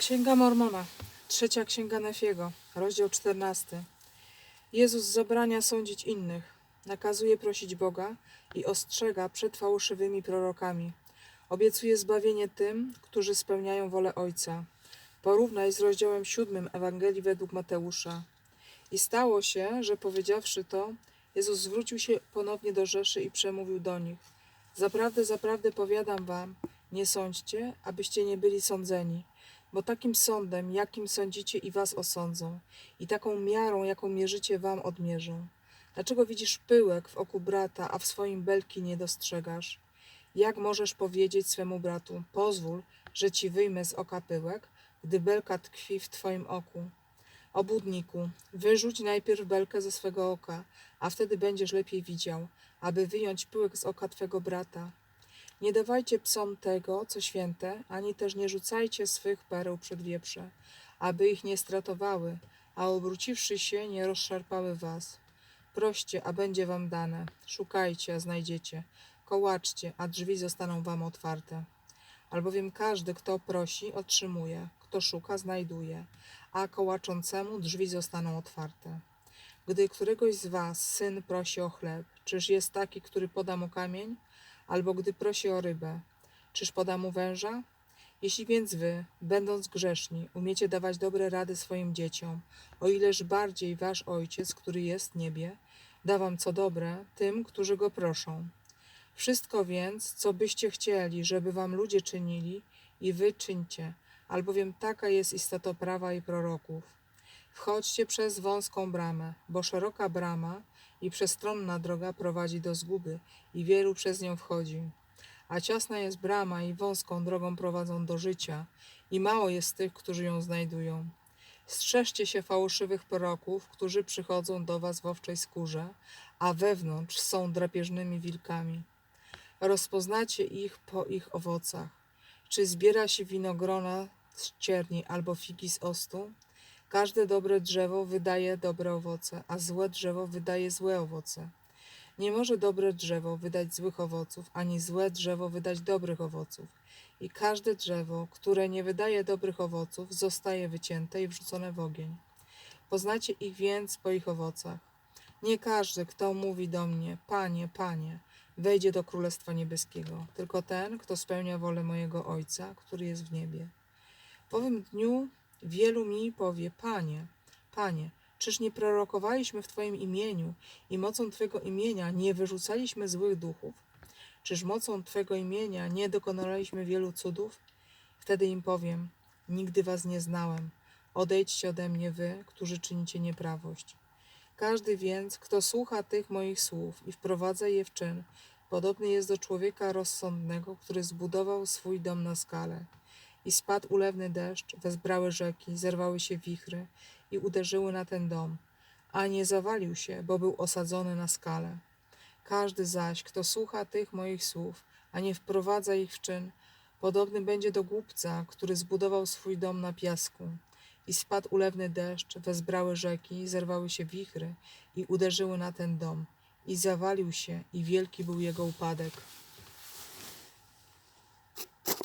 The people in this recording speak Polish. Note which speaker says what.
Speaker 1: Księga Mormona, trzecia księga Nefiego, rozdział 14. Jezus zabrania sądzić innych, nakazuje prosić Boga i ostrzega przed fałszywymi prorokami. Obiecuje zbawienie tym, którzy spełniają wolę Ojca. Porównaj z rozdziałem siódmym Ewangelii według Mateusza. I stało się, że powiedziawszy to, Jezus zwrócił się ponownie do Rzeszy i przemówił do nich. Zaprawdę, zaprawdę powiadam wam, nie sądźcie, abyście nie byli sądzeni. Bo takim sądem, jakim sądzicie i was osądzą, i taką miarą, jaką mierzycie, wam odmierzą. Dlaczego widzisz pyłek w oku brata, a w swoim belki nie dostrzegasz? Jak możesz powiedzieć swemu bratu, pozwól, że ci wyjmę z oka pyłek, gdy belka tkwi w twoim oku? Obudniku, wyrzuć najpierw belkę ze swego oka, a wtedy będziesz lepiej widział, aby wyjąć pyłek z oka twego brata. Nie dawajcie psom tego, co święte, ani też nie rzucajcie swych pereł przed wieprze, aby ich nie stratowały, a obróciwszy się, nie rozszarpały was. Proście, a będzie wam dane. Szukajcie, a znajdziecie. Kołaczcie, a drzwi zostaną wam otwarte. Albowiem każdy, kto prosi, otrzymuje, kto szuka, znajduje, a kołaczącemu drzwi zostaną otwarte. Gdy któregoś z was syn prosi o chleb, czyż jest taki, który poda mu kamień? Albo gdy prosi o rybę, czyż poda mu węża? Jeśli więc wy, będąc grzeszni, umiecie dawać dobre rady swoim dzieciom, o ileż bardziej wasz Ojciec, który jest w niebie, da wam co dobre tym, którzy go proszą. Wszystko więc, co byście chcieli, żeby wam ludzie czynili, i wy czyńcie, albowiem taka jest istota prawa i proroków. Wchodźcie przez wąską bramę, bo szeroka brama i przestronna droga prowadzi do zguby i wielu przez nią wchodzi. A ciasna jest brama i wąską drogą prowadzą do życia i mało jest tych, którzy ją znajdują. Strzeżcie się fałszywych proroków, którzy przychodzą do was w owczej skórze, a wewnątrz są drapieżnymi wilkami. Rozpoznacie ich po ich owocach. Czy zbiera się winogrona z cierni albo figi z ostu? Każde dobre drzewo wydaje dobre owoce, a złe drzewo wydaje złe owoce. Nie może dobre drzewo wydać złych owoców, ani złe drzewo wydać dobrych owoców. I każde drzewo, które nie wydaje dobrych owoców, zostaje wycięte i wrzucone w ogień. Poznacie ich więc po ich owocach. Nie każdy, kto mówi do mnie, Panie, Panie, wejdzie do Królestwa Niebieskiego, tylko ten, kto spełnia wolę mojego Ojca, który jest w niebie. W owym dniu wielu mi powie, Panie, Panie, czyż nie prorokowaliśmy w Twoim imieniu i mocą Twego imienia nie wyrzucaliśmy złych duchów? Czyż mocą Twego imienia nie dokonaliśmy wielu cudów? Wtedy im powiem, nigdy Was nie znałem. Odejdźcie ode mnie wy, którzy czynicie nieprawość. Każdy więc, kto słucha tych moich słów i wprowadza je w czyn, podobny jest do człowieka rozsądnego, który zbudował swój dom na skale. I spadł ulewny deszcz, wezbrały rzeki, zerwały się wichry i uderzyły na ten dom, a nie zawalił się, bo był osadzony na skale. Każdy zaś, kto słucha tych moich słów, a nie wprowadza ich w czyn, podobny będzie do głupca, który zbudował swój dom na piasku. I spadł ulewny deszcz, wezbrały rzeki, zerwały się wichry i uderzyły na ten dom. I zawalił się, i wielki był jego upadek.